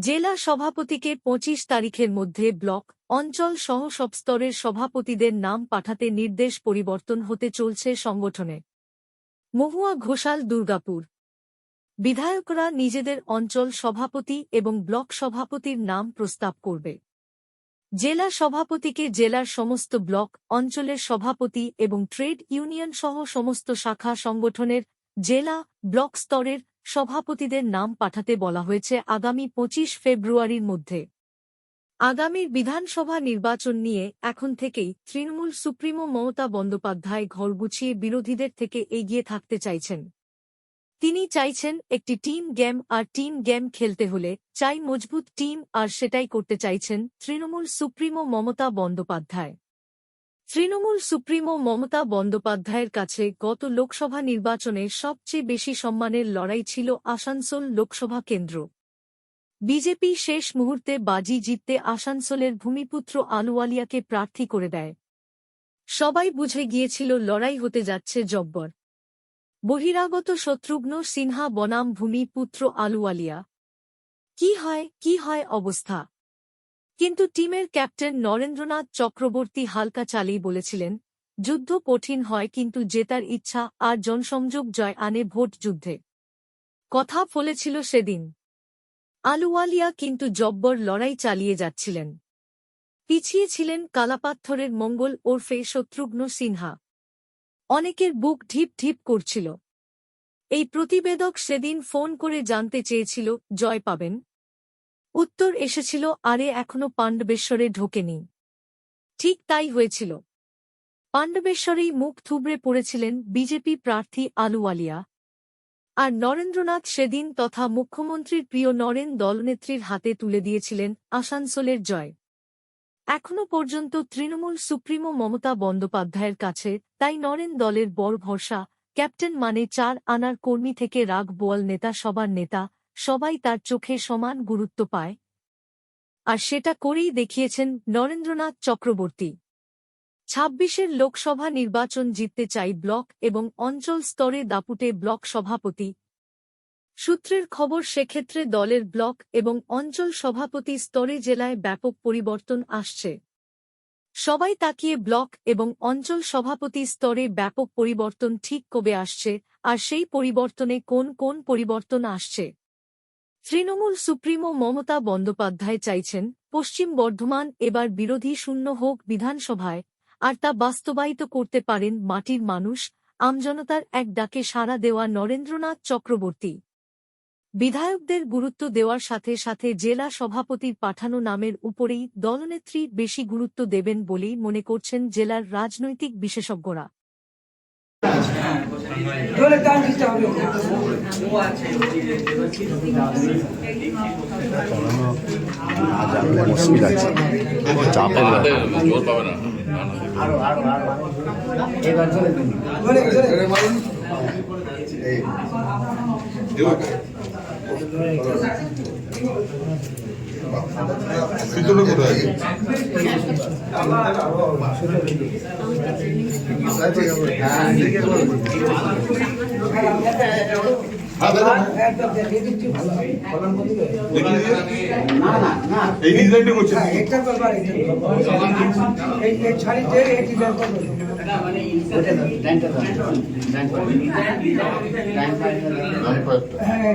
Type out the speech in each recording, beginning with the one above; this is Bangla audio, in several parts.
জেলা সভাপতিকে পঁচিশ তারিখের মধ্যে ব্লক, অঞ্চল সহ সব স্তরের সভাপতিদের নাম পাঠাতে নির্দেশ পরিবর্তন হতে চলছে সংগঠনে। মহুয়া ঘোষাল দুর্গাপুর। বিধায়করা নিজেদের অঞ্চল সভাপতি এবং ব্লক সভাপতির নাম প্রস্তাব করবে। জেলা সভাপতিকে জেলার সমস্ত ব্লক, অঞ্চলের সভাপতি এবং ট্রেড ইউনিয়ন সহ সমস্ত শাখা সংগঠনের, জেলা, ব্লক স্তরের সভাপতিদের নাম পাঠাতে বলা হয়েছে আগামী পঁচিশ ফেব্রুয়ারির মধ্যে। আগামীর বিধানসভা নির্বাচন নিয়ে এখন থেকেই তৃণমূল সুপ্রিমো মমতা বন্দ্যোপাধ্যায় ঘর গুছিয়ে বিরোধীদের থেকে এগিয়ে থাকতে চাইছেন। তিনি চাইছেন একটি টিম গেম আর টিম গেম খেলতে হলে চাই মজবুত টিম আর সেটাই করতে চাইছেন তৃণমূল সুপ্রিমো মমতা বন্দ্যোপাধ্যায়। তৃণমূল সুপ্রিমো মমতা বন্দ্যোপাধ্যায়ের কাছে গত লোকসভা নির্বাচনে সবচেয়ে বেশি সম্মানের লড়াই ছিল আসানসোল লোকসভা কেন্দ্র। বিজেপি শেষ মুহূর্তে বাজি জিততে আসানসোলের ভূমিপুত্র আলুওয়ালিয়াকে প্রার্থী করে দেয়। সবাই বুঝে গিয়েছিল লড়াই হতে যাচ্ছে জব্বর। বহিরাগত শত্রুঘ্ন সিনহা বনাম ভূমিপুত্র আলুওয়ালিয়া। কি হয় কি হয় অবস্থা? কিন্তু টিমের ক্যাপ্টেন নরেন্দ্রনাথ চক্রবর্তী হালকা চালেই বলেছিলেন, যুদ্ধ কঠিন হয় কিন্তু জেতার ইচ্ছা আর জনসংযোগ জয় আনে ভোট যুদ্ধে। কথা ফলেছিল সেদিন। আলুওয়ালিয়া কিন্তু জব্বর লড়াই চালিয়ে যাচ্ছিলেন। পিছিয়ে ছিলেন কালাপাত্থরের মঙ্গল ওরফে শত্রুঘ্ন সিনহা। অনেকের বুক ঢিপ ঢিপ করছিল। এই প্রতিবেদক সেদিন ফোন করে জানতে চেয়েছিল, জয় পাবেন? উত্তর এসেছিল, আরে, এখনও পাণ্ডবেশ্বরে ঢোকেনি। ঠিক তাই হয়েছিল। পাণ্ডবেশ্বরেই মুখ থুবড়ে পড়েছিলেন বিজেপি প্রার্থী আলুওয়ালিয়া আর নরেন্দ্রনাথ সেদিন তথা মুখ্যমন্ত্রীর প্রিয় নরেন দলনেত্রীর হাতে তুলে দিয়েছিলেন আসানসোলের জয়। এখনও পর্যন্ত তৃণমূল সুপ্রিমো মমতা বন্দ্যোপাধ্যায়ের কাছে, তাই নরেন দলের বড় ভরসা, ক্যাপ্টেন মানে চার আনার কর্মী থেকে রাগ বোয়াল নেতা সবার নেতা সবাই তার চোখে সমান গুরুত্ব পায়। আর সেটা করেই দেখিয়েছেন নরেন্দ্রনাথ চক্রবর্তী। ছাব্বিশের লোকসভা নির্বাচন জিততে চাই ব্লক এবং অঞ্চল স্তরে দাপুটে ব্লক সভাপতি। সূত্রের খবর সেক্ষেত্রে দলের ব্লক এবং অঞ্চল সভাপতি স্তরে জেলায় ব্যাপক পরিবর্তন আসছে। সবাই তাকিয়ে ব্লক এবং অঞ্চল সভাপতি স্তরে ব্যাপক পরিবর্তন ঠিক কবে আসছে, আর সেই পরিবর্তনে কোন কোন পরিবর্তন আসছে? তৃণমূল সুপ্রিমো মমতা বন্দ্যোপাধ্যায় চাইছেন, পশ্চিম বর্ধমান এবার বিরোধী শূন্য হোক বিধানসভায়, আর তা বাস্তবায়িত করতে পারেন মাটির মানুষ, আমজনতার এক ডাকে সাড়া দেওয়া নরেন্দ্রনাথ চক্রবর্তী। বিধায়কদের গুরুত্ব দেওয়ার সাথে সাথে জেলা সভাপতির পাঠানো নামের উপরেই দলনেত্রী বেশি গুরুত্ব দেবেন বলেই মনে করছেন জেলার রাজনৈতিক বিশেষজ্ঞরা। ধরে টান দিতে হবে মুশকিল আছে চাপের জোর পাবে না না, না। ধরে ধরে ভিতরে কোথায় একদম দেখিয়ে দিচ্ছি ভালো হবে। এই ডিজাইনটা করছে এটা করবার এই ছাড়িতে এই ডিজাইন করব হ্যাঁ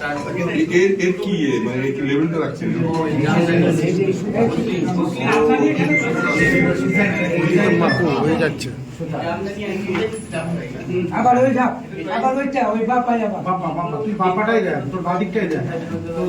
মানে হয়ে আবার ওই আবার ওই আবার বাবা বাবা তুই বাপাটাই যা তোর বাঁ দিকটাই যা তোর